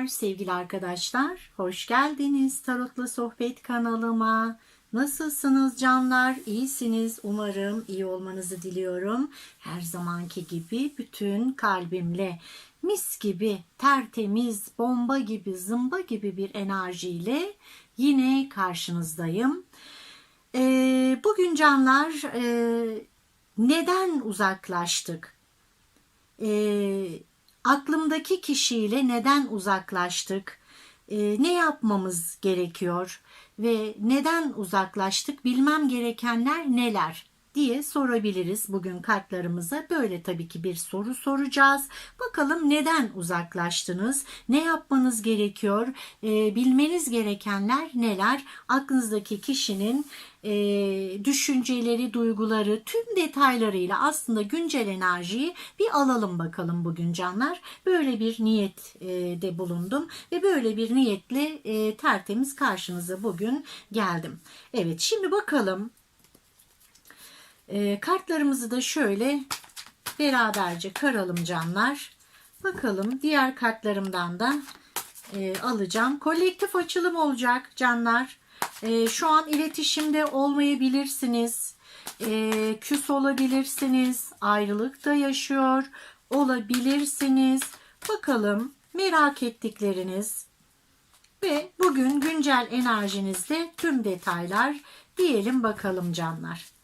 Merhabalar sevgili arkadaşlar. Hoş geldiniz Tarotla Sohbet kanalıma. Nasılsınız canlar? İyisiniz. Umarım iyi olmanızı diliyorum. Her zamanki gibi bütün kalbimle mis gibi, tertemiz, bomba gibi, zımba gibi bir enerjiyle yine karşınızdayım. Ee, bugün canlar e, neden uzaklaştık? Ee, aklımdaki kişiyle neden uzaklaştık? Ee, ne yapmamız gerekiyor? Ve neden uzaklaştık? Bilmem gerekenler neler? Diye sorabiliriz bugün kartlarımıza. Böyle tabii ki bir soru soracağız. Bakalım neden uzaklaştınız? Ne yapmanız gerekiyor? Ee, bilmeniz gerekenler neler? Aklınızdaki kişinin e, düşünceleri, duyguları, tüm detaylarıyla aslında güncel enerjiyi bir alalım bakalım bugün canlar. Böyle bir niyet e, de bulundum ve böyle bir niyetle e, tertemiz karşınıza bugün geldim. Evet şimdi bakalım e, kartlarımızı da şöyle beraberce karalım canlar. Bakalım diğer kartlarımdan da e, alacağım. Kolektif açılım olacak canlar. E, şu an iletişimde olmayabilirsiniz. E, küs olabilirsiniz. Ayrılıkta yaşıyor olabilirsiniz. Bakalım merak ettikleriniz ve bugün güncel enerjinizde tüm detaylar diyelim bakalım canlar.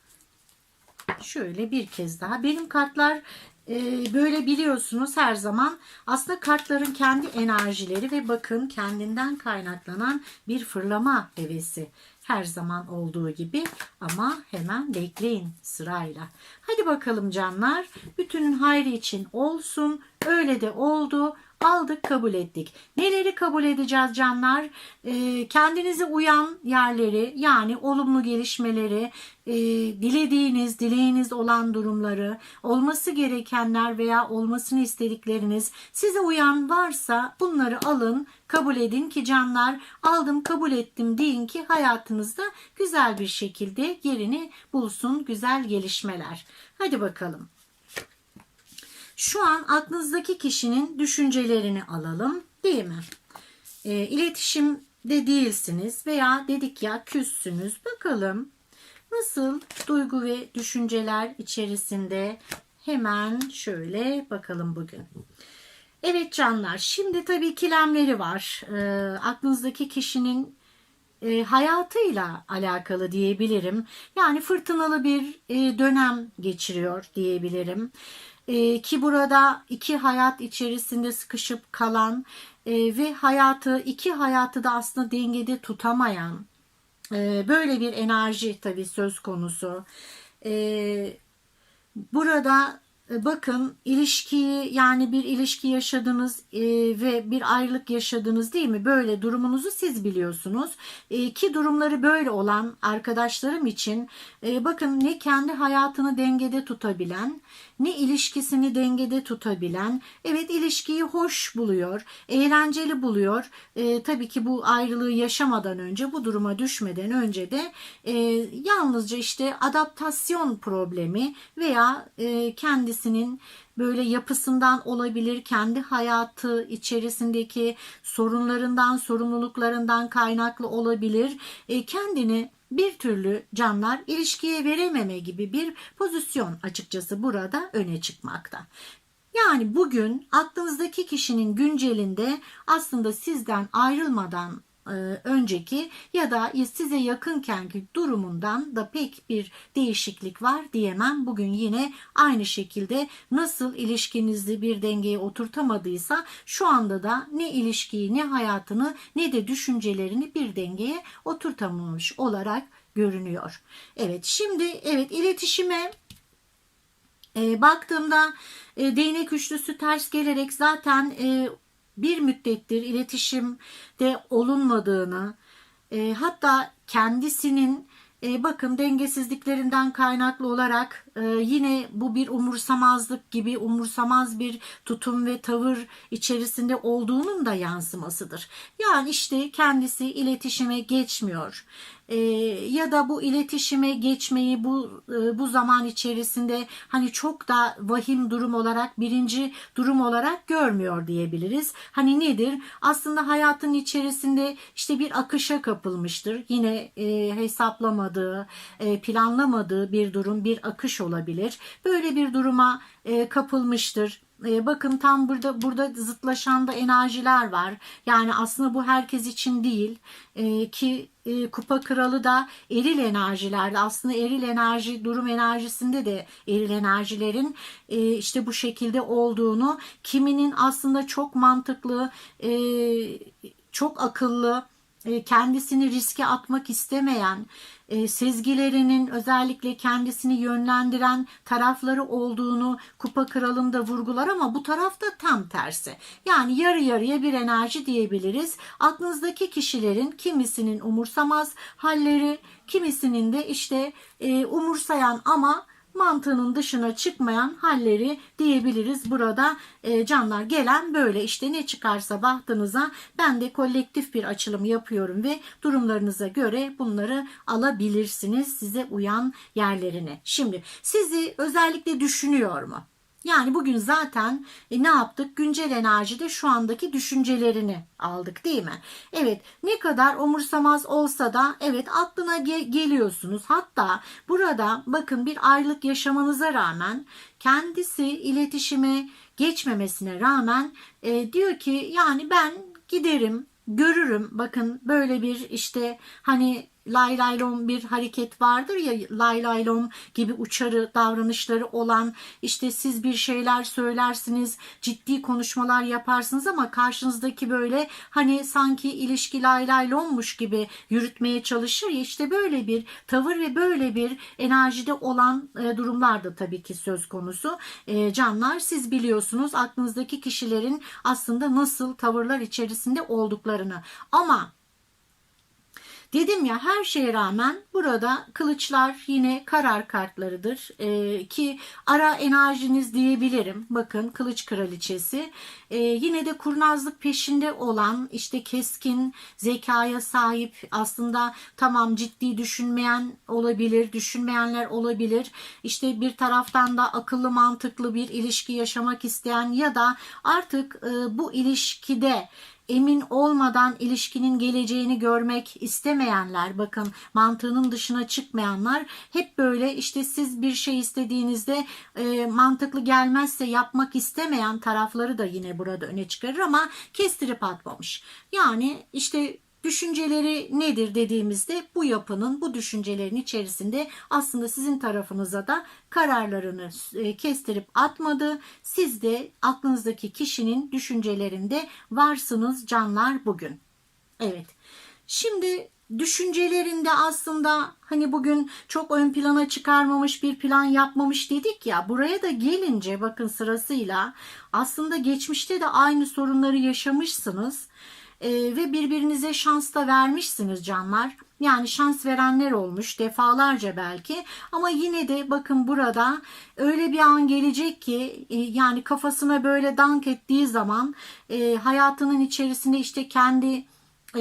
Şöyle bir kez daha. Benim kartlar e, böyle biliyorsunuz her zaman aslında kartların kendi enerjileri ve bakın kendinden kaynaklanan bir fırlama hevesi. Her zaman olduğu gibi ama hemen bekleyin sırayla. Hadi bakalım canlar. Bütünün hayrı için olsun. Öyle de oldu aldık kabul ettik. Neleri kabul edeceğiz canlar? E, kendinize uyan yerleri yani olumlu gelişmeleri, e, dilediğiniz, dileğiniz olan durumları, olması gerekenler veya olmasını istedikleriniz size uyan varsa bunları alın, kabul edin ki canlar aldım kabul ettim deyin ki hayatınızda güzel bir şekilde yerini bulsun güzel gelişmeler. Hadi bakalım. Şu an aklınızdaki kişinin düşüncelerini alalım değil mi? E, iletişimde değilsiniz veya dedik ya küssünüz. Bakalım nasıl duygu ve düşünceler içerisinde hemen şöyle bakalım bugün. Evet canlar şimdi tabii ikilemleri var. E, aklınızdaki kişinin e, hayatıyla alakalı diyebilirim. Yani fırtınalı bir e, dönem geçiriyor diyebilirim. E, ki burada iki hayat içerisinde sıkışıp kalan e, ve hayatı iki hayatı da aslında dengede tutamayan e, böyle bir enerji tabii söz konusu. E, burada e, bakın ilişkiyi yani bir ilişki yaşadınız e, ve bir ayrılık yaşadınız değil mi? Böyle durumunuzu siz biliyorsunuz. E, ki durumları böyle olan arkadaşlarım için e, bakın ne kendi hayatını dengede tutabilen ne ilişkisini dengede tutabilen evet ilişkiyi hoş buluyor, eğlenceli buluyor. E, tabii ki bu ayrılığı yaşamadan önce bu duruma düşmeden önce de e, yalnızca işte adaptasyon problemi veya e, kendisinin böyle yapısından olabilir, kendi hayatı içerisindeki sorunlarından, sorumluluklarından kaynaklı olabilir. E, kendini bir türlü canlar ilişkiye verememe gibi bir pozisyon açıkçası burada öne çıkmakta. Yani bugün aklınızdaki kişinin güncelinde aslında sizden ayrılmadan önceki ya da size yakınkenki durumundan da pek bir değişiklik var diyemem. Bugün yine aynı şekilde nasıl ilişkinizi bir dengeye oturtamadıysa şu anda da ne ilişkiyi ne hayatını ne de düşüncelerini bir dengeye oturtamamış olarak görünüyor. Evet şimdi evet iletişime e, baktığımda e, değnek üçlüsü ters gelerek zaten e, bir müddettir iletişimde olunmadığını e, hatta kendisinin e, bakın dengesizliklerinden kaynaklı olarak e, yine bu bir umursamazlık gibi umursamaz bir tutum ve tavır içerisinde olduğunun da yansımasıdır. Yani işte kendisi iletişime geçmiyor. E, ya da bu iletişime geçmeyi bu e, bu zaman içerisinde hani çok da vahim durum olarak birinci durum olarak görmüyor diyebiliriz. Hani nedir? Aslında hayatın içerisinde işte bir akışa kapılmıştır. Yine e, hesaplamadığı, e, planlamadığı bir durum, bir akış olabilir. Böyle bir duruma e, kapılmıştır. E, bakın tam burada burada zıtlaşan da enerjiler var. Yani aslında bu herkes için değil E, ki e, kupa kralı da eril enerjilerde aslında eril enerji durum enerjisinde de eril enerjilerin e, işte bu şekilde olduğunu kiminin aslında çok mantıklı e, çok akıllı kendisini riske atmak istemeyen, e, sezgilerinin özellikle kendisini yönlendiren tarafları olduğunu Kupa Kralında vurgular ama bu tarafta tam tersi. Yani yarı yarıya bir enerji diyebiliriz. Aklınızdaki kişilerin kimisinin umursamaz halleri, kimisinin de işte e, umursayan ama mantığının dışına çıkmayan halleri diyebiliriz burada e, canlar gelen böyle işte ne çıkarsa bahtınıza ben de kolektif bir açılım yapıyorum ve durumlarınıza göre bunları alabilirsiniz size uyan yerlerine. Şimdi sizi özellikle düşünüyor mu? Yani bugün zaten e, ne yaptık? Güncel enerjide şu andaki düşüncelerini aldık değil mi? Evet ne kadar umursamaz olsa da evet aklına ge- geliyorsunuz. Hatta burada bakın bir ayrılık yaşamanıza rağmen kendisi iletişime geçmemesine rağmen e, diyor ki yani ben giderim görürüm bakın böyle bir işte hani lay lay bir hareket vardır ya lay lay gibi uçarı davranışları olan işte siz bir şeyler söylersiniz ciddi konuşmalar yaparsınız ama karşınızdaki böyle hani sanki ilişki lay lay gibi yürütmeye çalışır ya işte böyle bir tavır ve böyle bir enerjide olan e, durumlar da tabii ki söz konusu. E, canlar siz biliyorsunuz aklınızdaki kişilerin aslında nasıl tavırlar içerisinde olduklarını. Ama Dedim ya her şeye rağmen burada kılıçlar yine karar kartlarıdır. Ee, ki ara enerjiniz diyebilirim. Bakın kılıç kraliçesi. Ee, yine de kurnazlık peşinde olan işte keskin zekaya sahip aslında tamam ciddi düşünmeyen olabilir düşünmeyenler olabilir. İşte bir taraftan da akıllı mantıklı bir ilişki yaşamak isteyen ya da artık e, bu ilişkide emin olmadan ilişkinin geleceğini görmek istemeyenler bakın mantığının dışına çıkmayanlar hep böyle işte siz bir şey istediğinizde e, mantıklı gelmezse yapmak istemeyen tarafları da yine burada öne çıkarır ama kestirip atmamış. Yani işte Düşünceleri nedir dediğimizde bu yapının, bu düşüncelerin içerisinde aslında sizin tarafınıza da kararlarını e, kestirip atmadı. Siz de aklınızdaki kişinin düşüncelerinde varsınız canlar bugün. Evet. Şimdi düşüncelerinde aslında hani bugün çok ön plana çıkarmamış bir plan yapmamış dedik ya buraya da gelince bakın sırasıyla aslında geçmişte de aynı sorunları yaşamışsınız e, ve birbirinize şans da vermişsiniz canlar. Yani şans verenler olmuş defalarca belki ama yine de bakın burada öyle bir an gelecek ki e, yani kafasına böyle dank ettiği zaman e, hayatının içerisinde işte kendi e,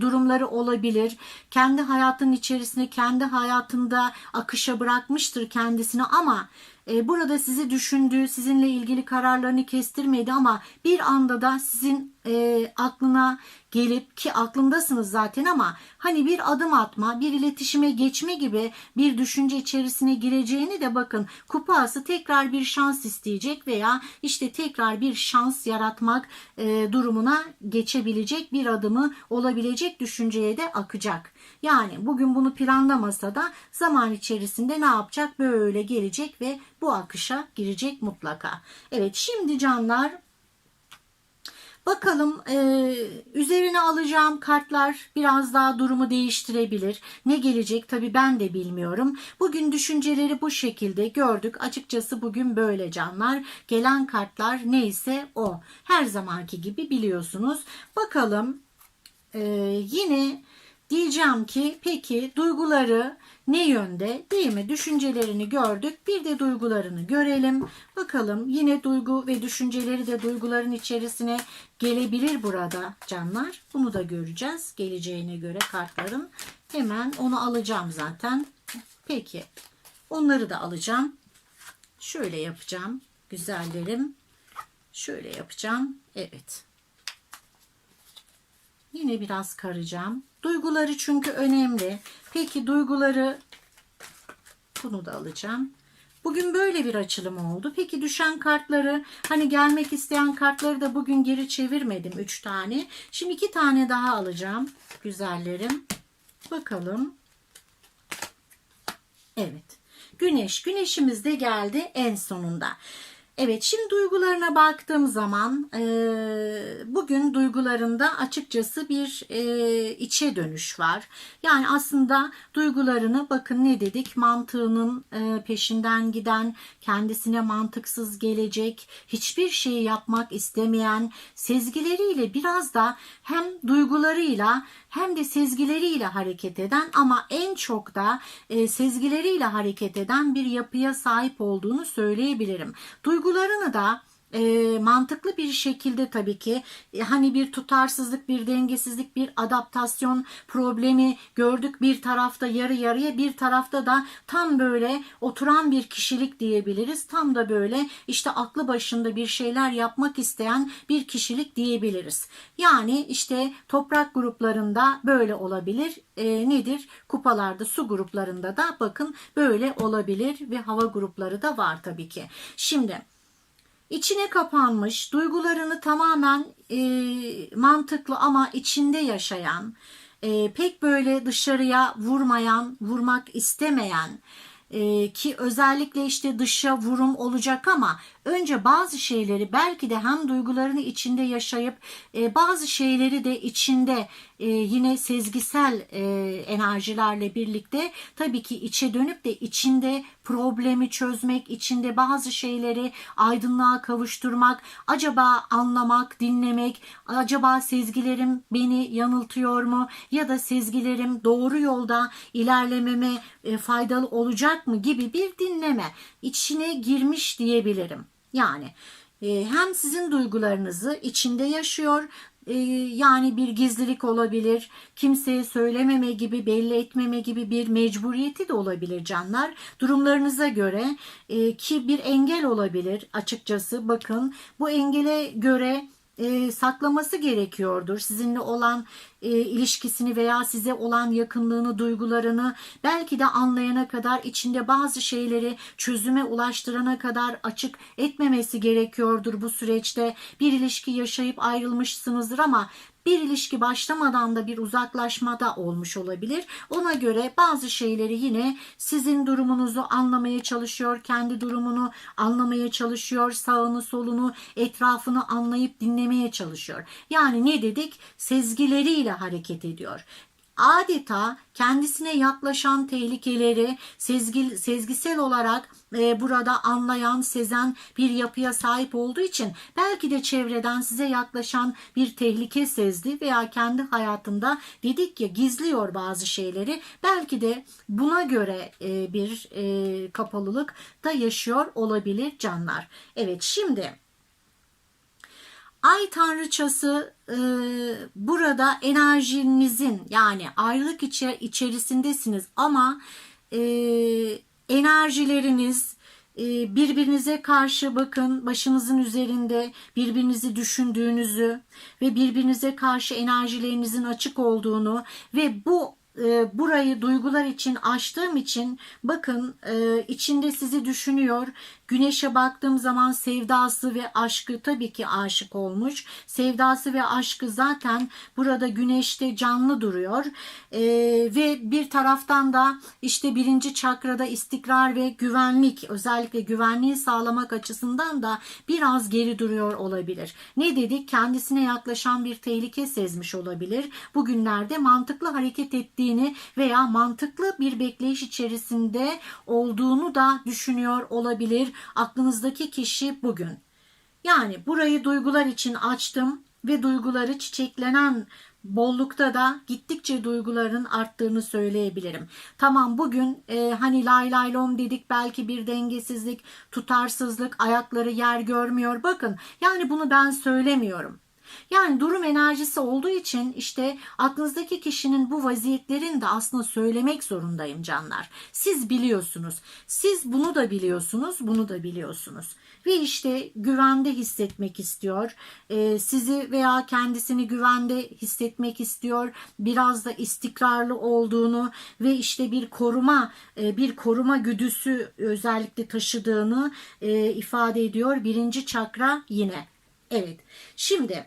durumları olabilir. Kendi hayatının içerisinde kendi hayatında akışa bırakmıştır kendisini ama e, burada sizi düşündü, sizinle ilgili kararlarını kestirmedi ama bir anda da sizin e, aklına gelip ki aklındasınız zaten ama hani bir adım atma, bir iletişime geçme gibi bir düşünce içerisine gireceğini de bakın kupası tekrar bir şans isteyecek veya işte tekrar bir şans yaratmak e, durumuna geçebilecek bir adımı olabilecek düşünceye de akacak. Yani bugün bunu planlamasa da zaman içerisinde ne yapacak? Böyle gelecek ve bu akışa girecek mutlaka. Evet şimdi canlar Bakalım e, üzerine alacağım kartlar biraz daha durumu değiştirebilir. Ne gelecek tabii ben de bilmiyorum. Bugün düşünceleri bu şekilde gördük. Açıkçası bugün böyle canlar. Gelen kartlar neyse o. Her zamanki gibi biliyorsunuz. Bakalım e, yine diyeceğim ki peki duyguları ne yönde değil mi? Düşüncelerini gördük. Bir de duygularını görelim. Bakalım yine duygu ve düşünceleri de duyguların içerisine gelebilir burada canlar. Bunu da göreceğiz. Geleceğine göre kartların. Hemen onu alacağım zaten. Peki. Onları da alacağım. Şöyle yapacağım. Güzellerim. Şöyle yapacağım. Evet. Yine biraz karacağım. Duyguları çünkü önemli. Peki duyguları bunu da alacağım. Bugün böyle bir açılım oldu. Peki düşen kartları hani gelmek isteyen kartları da bugün geri çevirmedim 3 tane. Şimdi 2 tane daha alacağım. Güzellerim. Bakalım. Evet. Güneş. Güneşimiz de geldi en sonunda. Evet şimdi duygularına baktığım zaman bugün duygularında açıkçası bir içe dönüş var. Yani aslında duygularını bakın ne dedik mantığının peşinden giden kendisine mantıksız gelecek hiçbir şeyi yapmak istemeyen sezgileriyle biraz da hem duygularıyla hem de sezgileriyle hareket eden ama en çok da e, sezgileriyle hareket eden bir yapıya sahip olduğunu söyleyebilirim. Duygularını da e, mantıklı bir şekilde tabii ki e, hani bir tutarsızlık, bir dengesizlik, bir adaptasyon problemi gördük. Bir tarafta yarı yarıya, bir tarafta da tam böyle oturan bir kişilik diyebiliriz. Tam da böyle işte aklı başında bir şeyler yapmak isteyen bir kişilik diyebiliriz. Yani işte toprak gruplarında böyle olabilir. E, nedir? Kupalarda, su gruplarında da bakın böyle olabilir ve hava grupları da var tabii ki. Şimdi İçine kapanmış, duygularını tamamen e, mantıklı ama içinde yaşayan, e, pek böyle dışarıya vurmayan, vurmak istemeyen e, ki özellikle işte dışa vurum olacak ama önce bazı şeyleri belki de hem duygularını içinde yaşayıp e, bazı şeyleri de içinde e, yine sezgisel e, enerjilerle birlikte tabii ki içe dönüp de içinde problemi çözmek, içinde bazı şeyleri aydınlığa kavuşturmak, acaba anlamak, dinlemek, acaba sezgilerim beni yanıltıyor mu ya da sezgilerim doğru yolda ilerlememe e, faydalı olacak mı gibi bir dinleme içine girmiş diyebilirim. Yani e, hem sizin duygularınızı içinde yaşıyor e, yani bir gizlilik olabilir, kimseye söylememe gibi, belli etmeme gibi bir mecburiyeti de olabilir canlar. Durumlarınıza göre e, ki bir engel olabilir açıkçası. Bakın bu engele göre e, saklaması gerekiyordur. Sizinle olan e, ilişkisini veya size olan yakınlığını, duygularını belki de anlayana kadar içinde bazı şeyleri çözüme ulaştırana kadar açık etmemesi gerekiyordur bu süreçte. Bir ilişki yaşayıp ayrılmışsınızdır ama bir ilişki başlamadan da bir uzaklaşma da olmuş olabilir. Ona göre bazı şeyleri yine sizin durumunuzu anlamaya çalışıyor, kendi durumunu anlamaya çalışıyor, sağını solunu, etrafını anlayıp dinlemeye çalışıyor. Yani ne dedik? Sezgileriyle hareket ediyor adeta kendisine yaklaşan tehlikeleri sezgil, sezgisel olarak e, burada anlayan, sezen bir yapıya sahip olduğu için belki de çevreden size yaklaşan bir tehlike sezdi veya kendi hayatında dedik ya gizliyor bazı şeyleri. Belki de buna göre e, bir e, kapalılık da yaşıyor olabilir canlar. Evet şimdi Ay tanrıçası e, burada enerjinizin yani ayrılık içer içerisindesiniz ama e, enerjileriniz e, birbirinize karşı bakın başınızın üzerinde birbirinizi düşündüğünüzü ve birbirinize karşı enerjilerinizin açık olduğunu ve bu e, burayı duygular için açtığım için bakın e, içinde sizi düşünüyor Güneşe baktığım zaman sevdası ve aşkı tabii ki aşık olmuş. Sevdası ve aşkı zaten burada güneşte canlı duruyor. Ee, ve bir taraftan da işte birinci çakrada istikrar ve güvenlik özellikle güvenliği sağlamak açısından da biraz geri duruyor olabilir. Ne dedik? Kendisine yaklaşan bir tehlike sezmiş olabilir. Bugünlerde mantıklı hareket ettiğini veya mantıklı bir bekleyiş içerisinde olduğunu da düşünüyor olabilir aklınızdaki kişi bugün. Yani burayı duygular için açtım ve duyguları çiçeklenen bollukta da gittikçe duyguların arttığını söyleyebilirim. Tamam bugün e, hani lay lay lom dedik belki bir dengesizlik, tutarsızlık, ayakları yer görmüyor. Bakın yani bunu ben söylemiyorum. Yani durum enerjisi olduğu için işte aklınızdaki kişinin bu vaziyetlerini de aslında söylemek zorundayım canlar. Siz biliyorsunuz. Siz bunu da biliyorsunuz, bunu da biliyorsunuz. Ve işte güvende hissetmek istiyor. Ee, sizi veya kendisini güvende hissetmek istiyor. Biraz da istikrarlı olduğunu ve işte bir koruma, e, bir koruma güdüsü özellikle taşıdığını e, ifade ediyor. Birinci çakra yine. Evet. Şimdi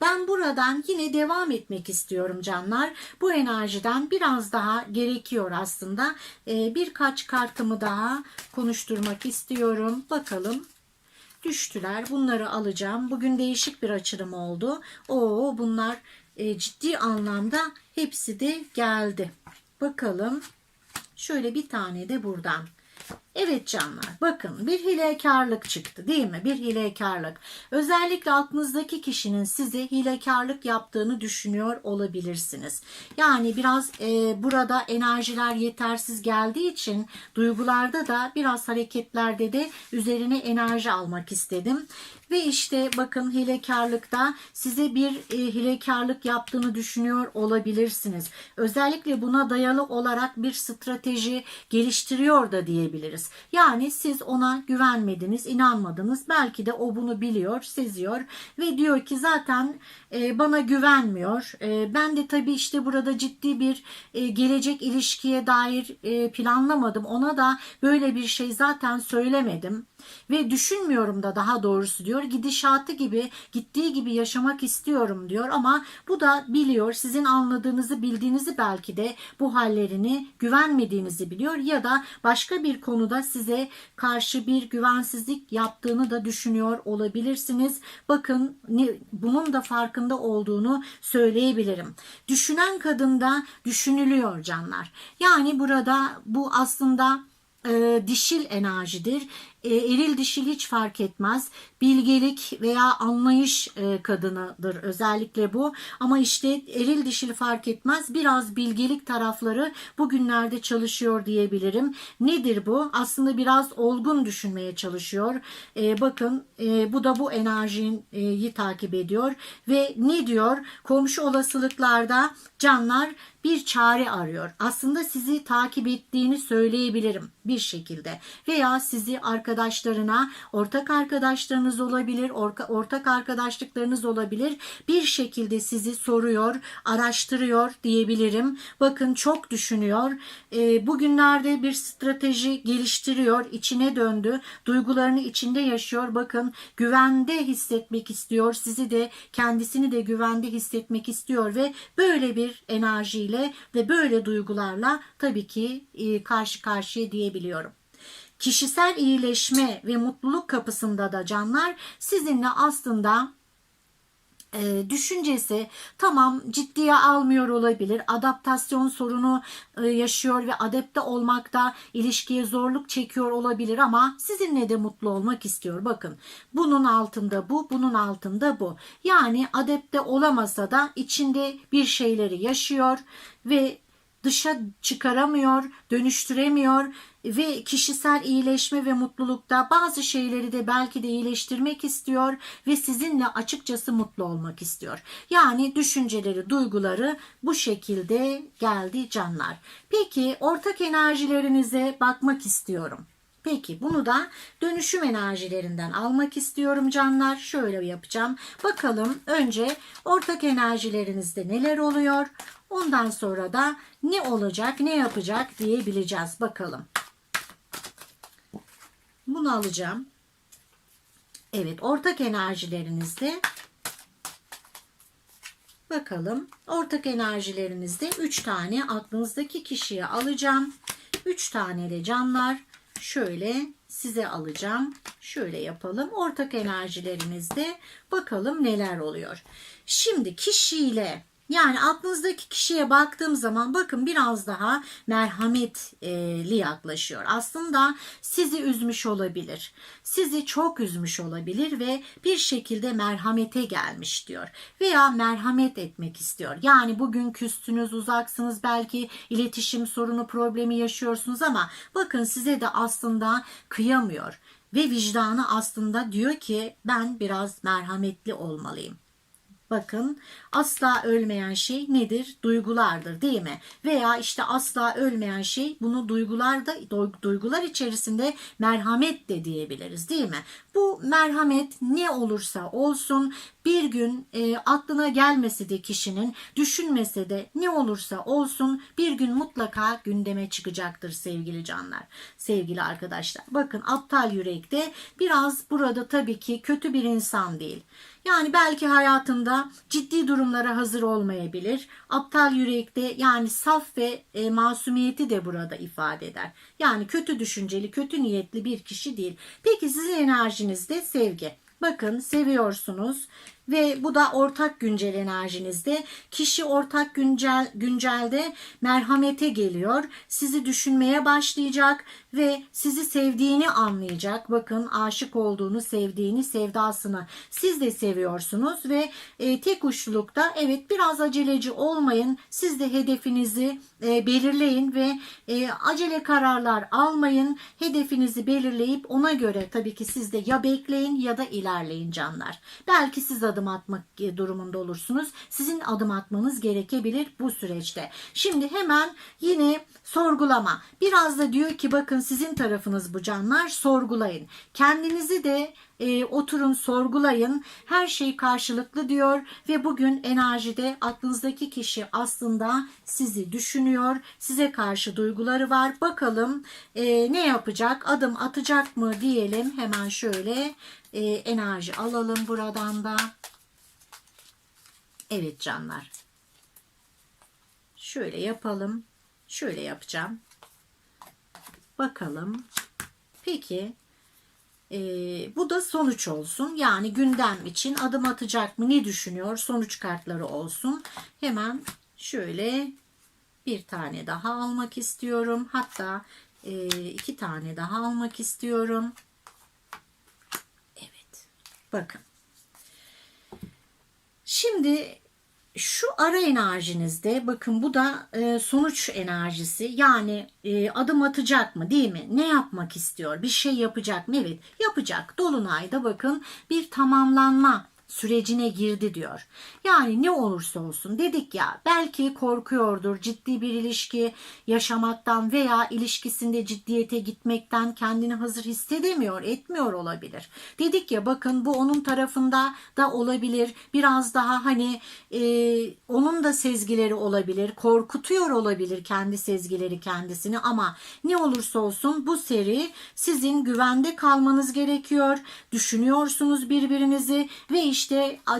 ben buradan yine devam etmek istiyorum canlar. Bu enerjiden biraz daha gerekiyor aslında. Ee, birkaç kartımı daha konuşturmak istiyorum. Bakalım düştüler. Bunları alacağım. Bugün değişik bir açılım oldu. Oo bunlar e, ciddi anlamda hepsi de geldi. Bakalım. Şöyle bir tane de buradan. Evet canlar bakın bir hilekarlık çıktı değil mi? Bir hilekarlık. Özellikle aklınızdaki kişinin size hilekarlık yaptığını düşünüyor olabilirsiniz. Yani biraz e, burada enerjiler yetersiz geldiği için duygularda da biraz hareketlerde de üzerine enerji almak istedim. Ve işte bakın hilekarlıkta size bir e, hilekarlık yaptığını düşünüyor olabilirsiniz. Özellikle buna dayalı olarak bir strateji geliştiriyor da diyebiliriz. Yani siz ona güvenmediniz, inanmadınız. Belki de o bunu biliyor, seziyor ve diyor ki zaten e, bana güvenmiyor. E, ben de tabii işte burada ciddi bir e, gelecek ilişkiye dair planlamadım. Ona da böyle bir şey zaten söylemedim ve düşünmüyorum da daha doğrusu diyor. Gidişatı gibi, gittiği gibi yaşamak istiyorum diyor ama bu da biliyor. Sizin anladığınızı, bildiğinizi belki de bu hallerini güvenmediğinizi biliyor ya da başka bir konuda size karşı bir güvensizlik yaptığını da düşünüyor olabilirsiniz. Bakın bunun da farkında olduğunu söyleyebilirim. Düşünen kadında düşünülüyor canlar. Yani burada bu aslında e, dişil enerjidir. E, eril dişil hiç fark etmez. Bilgelik veya anlayış e, kadınıdır özellikle bu. Ama işte eril dişil fark etmez. Biraz bilgelik tarafları bugünlerde çalışıyor diyebilirim. Nedir bu? Aslında biraz olgun düşünmeye çalışıyor. E, bakın bu da bu enerjiyi takip ediyor. Ve ne diyor? Komşu olasılıklarda canlar bir çare arıyor. Aslında sizi takip ettiğini söyleyebilirim bir şekilde. Veya sizi arkadaşlarına, ortak arkadaşlarınız olabilir, orta, ortak arkadaşlıklarınız olabilir. Bir şekilde sizi soruyor, araştırıyor diyebilirim. Bakın çok düşünüyor. E, bugünlerde bir strateji geliştiriyor, içine döndü. Duygularını içinde yaşıyor. Bakın güvende hissetmek istiyor. Sizi de kendisini de güvende hissetmek istiyor ve böyle bir enerjiyle ve böyle duygularla tabii ki e, karşı karşıya diyebiliyorum. Kişisel iyileşme ve mutluluk kapısında da canlar sizinle aslında e, düşüncesi tamam ciddiye almıyor olabilir. Adaptasyon sorunu e, yaşıyor ve adapte olmakta ilişkiye zorluk çekiyor olabilir ama sizinle de mutlu olmak istiyor. Bakın bunun altında bu, bunun altında bu. Yani adapte olamasa da içinde bir şeyleri yaşıyor ve dışa çıkaramıyor, dönüştüremiyor ve kişisel iyileşme ve mutlulukta bazı şeyleri de belki de iyileştirmek istiyor ve sizinle açıkçası mutlu olmak istiyor. Yani düşünceleri, duyguları bu şekilde geldi canlar. Peki ortak enerjilerinize bakmak istiyorum. Peki bunu da dönüşüm enerjilerinden almak istiyorum canlar. Şöyle yapacağım. Bakalım önce ortak enerjilerinizde neler oluyor? Ondan sonra da ne olacak, ne yapacak diyebileceğiz. Bakalım. Bunu alacağım. Evet, ortak enerjilerinizde bakalım. Ortak enerjilerinizde 3 tane aklınızdaki kişiye alacağım. 3 tane de canlar şöyle size alacağım. Şöyle yapalım. Ortak enerjilerinizde bakalım neler oluyor. Şimdi kişiyle Yani aklınızdaki kişiye baktığım zaman bakın biraz daha merhametli yaklaşıyor. Aslında sizi üzmüş olabilir. Sizi çok üzmüş olabilir ve bir şekilde merhamete gelmiş diyor. Veya merhamet etmek istiyor. Yani bugün küstünüz, uzaksınız, belki iletişim sorunu, problemi yaşıyorsunuz ama bakın size de aslında kıyamıyor ve vicdanı aslında diyor ki ben biraz merhametli olmalıyım. Bakın asla ölmeyen şey nedir? Duygulardır değil mi? Veya işte asla ölmeyen şey bunu duygularda duygular içerisinde merhamet de diyebiliriz değil mi? Bu merhamet ne olursa olsun bir gün e, aklına gelmesi de kişinin düşünmese de ne olursa olsun bir gün mutlaka gündeme çıkacaktır sevgili canlar. Sevgili arkadaşlar bakın aptal yürekte biraz burada tabii ki kötü bir insan değil. Yani belki hayatında ciddi durumlara hazır olmayabilir. Aptal yürekte yani saf ve e, masumiyeti de burada ifade eder. Yani kötü düşünceli, kötü niyetli bir kişi değil. Peki sizin enerjinizde sevgi. Bakın seviyorsunuz ve bu da ortak güncel enerjinizde. Kişi ortak güncel güncelde merhamete geliyor. Sizi düşünmeye başlayacak ve sizi sevdiğini anlayacak. Bakın aşık olduğunu, sevdiğini, sevdasını siz de seviyorsunuz ve e, tek uçlulukta evet biraz aceleci olmayın. Siz de hedefinizi e, belirleyin ve e, acele kararlar almayın. Hedefinizi belirleyip ona göre tabii ki siz de ya bekleyin ya da ilerleyin canlar. Belki siz adım atmak durumunda olursunuz. Sizin adım atmanız gerekebilir bu süreçte. Şimdi hemen yine sorgulama. Biraz da diyor ki bakın sizin tarafınız bu canlar sorgulayın. Kendinizi de e, oturun sorgulayın. Her şey karşılıklı diyor ve bugün enerjide aklınızdaki kişi aslında sizi düşünüyor. Size karşı duyguları var. Bakalım e, ne yapacak? Adım atacak mı diyelim. Hemen şöyle e, enerji alalım buradan da. Evet canlar. Şöyle yapalım. Şöyle yapacağım. Bakalım. Peki. Ee, bu da sonuç olsun. Yani gündem için adım atacak mı? Ne düşünüyor? Sonuç kartları olsun. Hemen şöyle bir tane daha almak istiyorum. Hatta e, iki tane daha almak istiyorum. Evet. Bakın. Şimdi şu ara enerjinizde bakın bu da e, sonuç enerjisi yani e, adım atacak mı değil mi? Ne yapmak istiyor? Bir şey yapacak mı? Evet yapacak. Dolunayda bakın bir tamamlanma sürecine girdi diyor. Yani ne olursa olsun dedik ya belki korkuyordur ciddi bir ilişki yaşamaktan veya ilişkisinde ciddiyete gitmekten kendini hazır hissedemiyor etmiyor olabilir. Dedik ya bakın bu onun tarafında da olabilir biraz daha hani e, onun da sezgileri olabilir korkutuyor olabilir kendi sezgileri kendisini ama ne olursa olsun bu seri sizin güvende kalmanız gerekiyor düşünüyorsunuz birbirinizi ve işte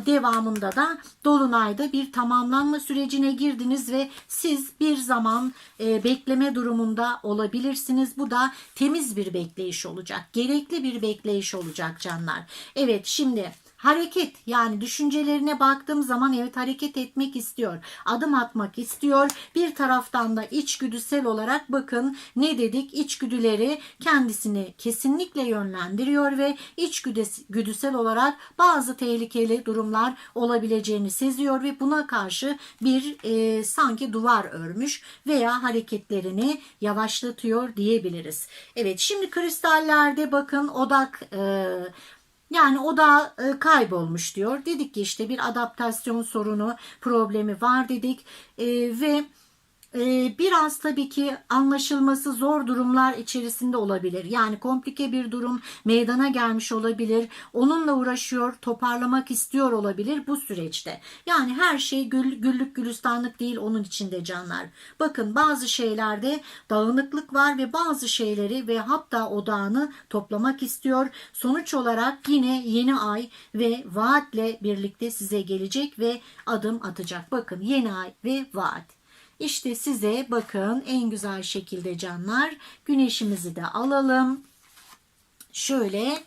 devamında da dolunayda bir tamamlanma sürecine girdiniz ve siz bir zaman e, bekleme durumunda olabilirsiniz. Bu da temiz bir bekleyiş olacak. Gerekli bir bekleyiş olacak canlar. Evet şimdi hareket yani düşüncelerine baktığım zaman evet hareket etmek istiyor. Adım atmak istiyor. Bir taraftan da içgüdüsel olarak bakın ne dedik içgüdüleri kendisini kesinlikle yönlendiriyor ve içgüdüsel olarak bazı tehlikeli durumlar olabileceğini seziyor ve buna karşı bir e, sanki duvar örmüş veya hareketlerini yavaşlatıyor diyebiliriz. Evet şimdi kristallerde bakın odak e, yani o da e, kaybolmuş diyor. Dedik ki işte bir adaptasyon sorunu problemi var dedik e, ve biraz tabii ki anlaşılması zor durumlar içerisinde olabilir. Yani komplike bir durum meydana gelmiş olabilir. Onunla uğraşıyor, toparlamak istiyor olabilir bu süreçte. Yani her şey gül, güllük gülistanlık değil onun içinde canlar. Bakın bazı şeylerde dağınıklık var ve bazı şeyleri ve hatta odağını toplamak istiyor. Sonuç olarak yine yeni ay ve vaatle birlikte size gelecek ve adım atacak. Bakın yeni ay ve vaat. İşte size bakın en güzel şekilde canlar güneşimizi de alalım. Şöyle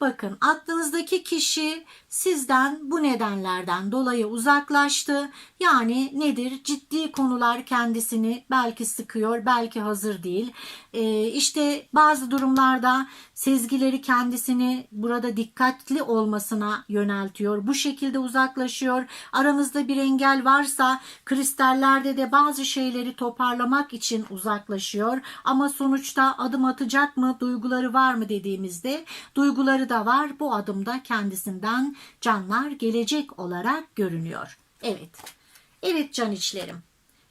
bakın aklınızdaki kişi sizden bu nedenlerden dolayı uzaklaştı. Yani nedir? Ciddi konular kendisini belki sıkıyor, belki hazır değil. Ee, işte bazı durumlarda sezgileri kendisini burada dikkatli olmasına yöneltiyor. Bu şekilde uzaklaşıyor. Aranızda bir engel varsa kristallerde de bazı şeyleri toparlamak için uzaklaşıyor. Ama sonuçta adım atacak mı, duyguları var mı dediğimizde duyguları da var. Bu adımda kendisinden canlar gelecek olarak görünüyor. Evet. Evet can içlerim.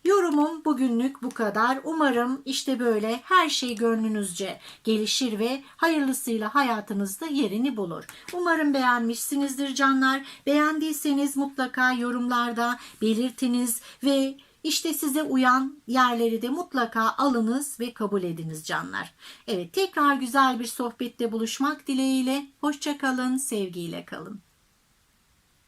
Yorumum bugünlük bu kadar. Umarım işte böyle her şey gönlünüzce gelişir ve hayırlısıyla hayatınızda yerini bulur. Umarım beğenmişsinizdir canlar. Beğendiyseniz mutlaka yorumlarda belirtiniz ve işte size uyan yerleri de mutlaka alınız ve kabul ediniz canlar. Evet tekrar güzel bir sohbette buluşmak dileğiyle. Hoşçakalın, sevgiyle kalın.